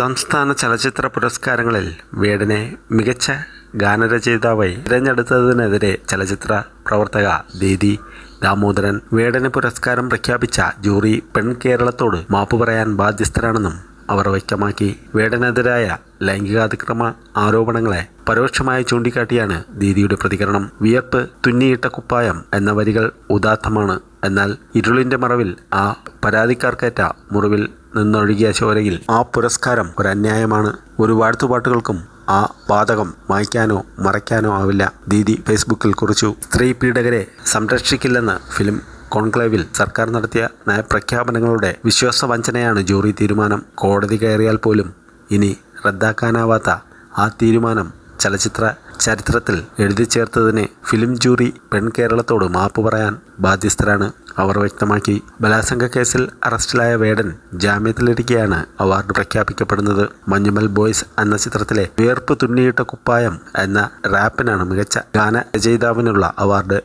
സംസ്ഥാന ചലച്ചിത്ര പുരസ്കാരങ്ങളിൽ വേടനെ മികച്ച ഗാനരചയിതാവായി തിരഞ്ഞെടുത്തതിനെതിരെ ചലച്ചിത്ര പ്രവർത്തക ദീദി ദാമോദരൻ വേടന് പുരസ്കാരം പ്രഖ്യാപിച്ച ജൂറി പെൺ കേരളത്തോട് മാപ്പ് പറയാൻ ബാധ്യസ്ഥരാണെന്നും അവർ വ്യക്തമാക്കി. വേടനെതിരായ ലൈംഗികാതിക്രമ ആരോപണങ്ങളെ പരോക്ഷമായി ചൂണ്ടിക്കാട്ടിയാണ് ദീദിയുടെ പ്രതികരണം. വിയർപ്പ് തുന്നിയിട്ട കുപ്പായം എന്ന വരികൾ ഉദാത്തമാണ് എന്നാൽ ഇരുളിന്റെ മറവിൽ ആ പരാതിക്കാർക്കേറ്റ മുറിവിൽ നിന്നൊഴുകിയ ചോരയിൽ ആ പുരസ്കാരം ഒരു അന്യായമാണ് ഒരു വാഴ്ത്തുപാട്ടുകൾക്കും ആ വാതകം മായ്ക്കാനോ മറയ്ക്കാനോ ആവില്ല. ദീദി ഫേസ്ബുക്കിൽ കുറിച്ചു. സ്ത്രീ പീഡകരെ സംരക്ഷിക്കില്ലെന്ന് ഫിലിം കോൺക്ലേവിൽ സർക്കാർ നടത്തിയ നയപ്രഖ്യാപനങ്ങളുടെ വിശ്വാസ വഞ്ചനയാണ് ജൂറി തീരുമാനം. കോടതി കയറിയാൽ പോലും ഇനി റദ്ദാക്കാനാവാത്ത ആ തീരുമാനം ചലച്ചിത്ര ചരിത്രത്തിൽ എഴുതി ചേർത്തതിന് ഫിലിം ജൂറി പെൺ കേരളത്തോട് മാപ്പ് പറയാൻ ബാധ്യസ്ഥരാണ്. അവർ വ്യക്തമാക്കി ബലാസംഗ കേസിൽ അറസ്റ്റിലായ വേടൻ ജാമ്യത്തിലിരിക്കെയാണ് അവാർഡ് പ്രഖ്യാപിക്കപ്പെടുന്നത്. മഞ്ഞുമൽ ബോയ്സ് എന്ന ചിത്രത്തിലെ വിയർപ്പ് തുന്നിയിട്ട കുപ്പായം എന്ന റാപ്പിനാണ് മികച്ച ഗാന രചയിതാവിനുള്ള അവാർഡ്.